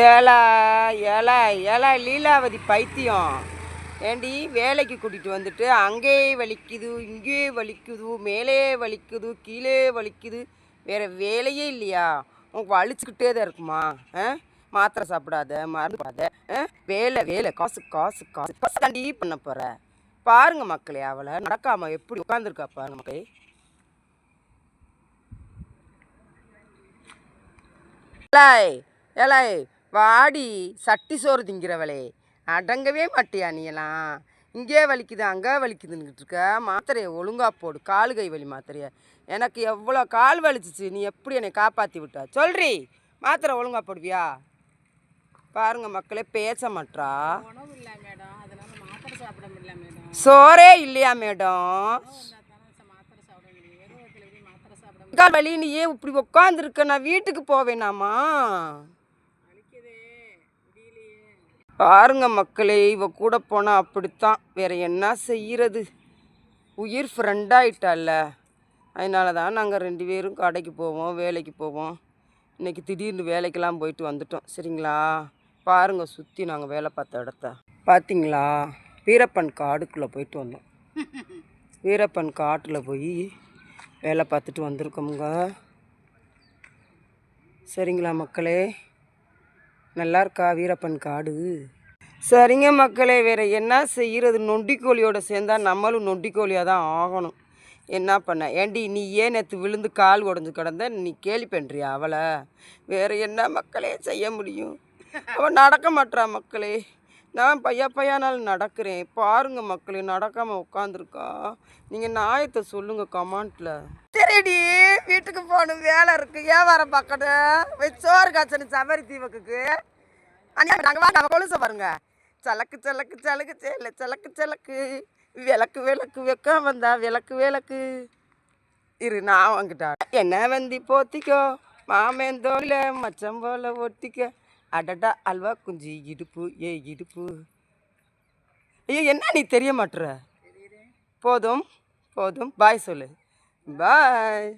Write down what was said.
ஏலா ஏலா ஏலா லீலாவதி பைத்தியம். ஏண்டி வேலைக்கு கூட்டிகிட்டு வந்துட்டு அங்கேயே வலிக்குது இங்கேயே வலிக்குது மேலே வலிக்குது கீழே வலிக்குது. வேறு வேலையே இல்லையா? உனக்கு வலிச்சுக்கிட்டே தான் இருக்குமா? ஆ? மாத்திரை சாப்பிடாத மருந்து போடாத ஆ? வேலை வேலை. காசு காசு காசு. காசு தாண்டி பண்ண போகிற பாருங்கள் மக்களே அவளை நடக்காமல் எப்படி உட்காந்துருக்கா பாருங்க மக்களே. ஏலாய் ஏலாய் வாடி சட்டி சோறு திங்கிறவளே. அடங்கவே மாட்டியா நீ எல்லாம் இங்கே வலிக்குது அங்கே வலிக்குதுன்னுக்கிட்டு இருக்க மாத்திரையை ஒழுங்கா போடு கால் கை வலி மாத்திரையை. எனக்கு எவ்வளோ கால் வலிச்சிச்சு நீ எப்படி என்னை காப்பாற்றி விட்டா? சொல்றி மாத்திரை ஒழுங்கா போடுவியா? பாருங்க மக்களே பேச மாட்றா. மேடம் சோறே இல்லையா மேடம்? கால் வலி நீ ஏன் இப்படி உட்காந்துருக்க நான் வீட்டுக்கு போவேனாமா? பாருங்க மக்களே இவ கூட போனால் அப்படித்தான். வேற என்ன செய்கிறது உயிர் ஃப்ரெண்டாயிட்டால அதனால தான் நாங்கள் ரெண்டு பேரும் கடைக்கு போவோம் வேலைக்கு போவோம். இன்னைக்கு திடீர்னு வேலைக்கெல்லாம் போயிட்டு வந்துட்டோம். சரிங்களா? பாருங்க சுற்றி நாங்கள் வேலை பார்த்த இடத்த. பார்த்தீங்களா வீரப்பன் காடுக்குள்ளே போயிட்டு வந்தோம். வீரப்பன் காட்டில் போய் வேலை பார்த்துட்டு வந்திருக்கோமுங்க. சரிங்களா மக்களே? நல்லா இருக்கா வீரப்பன் காடு? சரிங்க மக்களே வேறு என்ன செய்கிறது நொண்டிக்கோழியோடு சேர்ந்தால் நம்மளும் நொண்டிக்கோழியாக தான் ஆகணும். என்ன பண்ண? ஏண்டி நீ ஏன் நேற்று விழுந்து கால் உடஞ்சி கிடந்த? நீ கேலி பண்ணுறியா அவளை? வேறு என்ன மக்களே செய்ய முடியும்? அவள் நடக்க மாட்றா மக்களே. நான் பையா பையானாலும் நடக்கிறேன். பாருங்க மக்களே நடக்காம உட்காந்துருக்கா நீங்கள் நாயத்தை சொல்லுங்க கமாண்ட்ல. சரிடி வீட்டுக்கு போகணும். வேலை இருக்கு. ஏன் வர பக்கத்து சோறு காய்ச்சணும் சவரி தீவுக்கு அண்ணா நாங்கள் கொலுசை பாருங்க. சலக்கு சலக்கு சலக்கு செல்ல சலக்கு சலக்கு. விளக்கு விளக்கு வைக்க வந்தா விளக்கு விளக்கு. இரு நான் வாங்கிட்டா என்ன வந்தி போத்திக்கோ? மாமேந்தோல தோல மச்சம் போல ஒட்டிக்க. அடடா அல்வா குஞ்சு இடுப்பு ஏ இடுப்பு. ஐயோ என்ன நீ தெரிய மாட்டுற? போதும் போதும். பாய் சொல்லு. பாய்.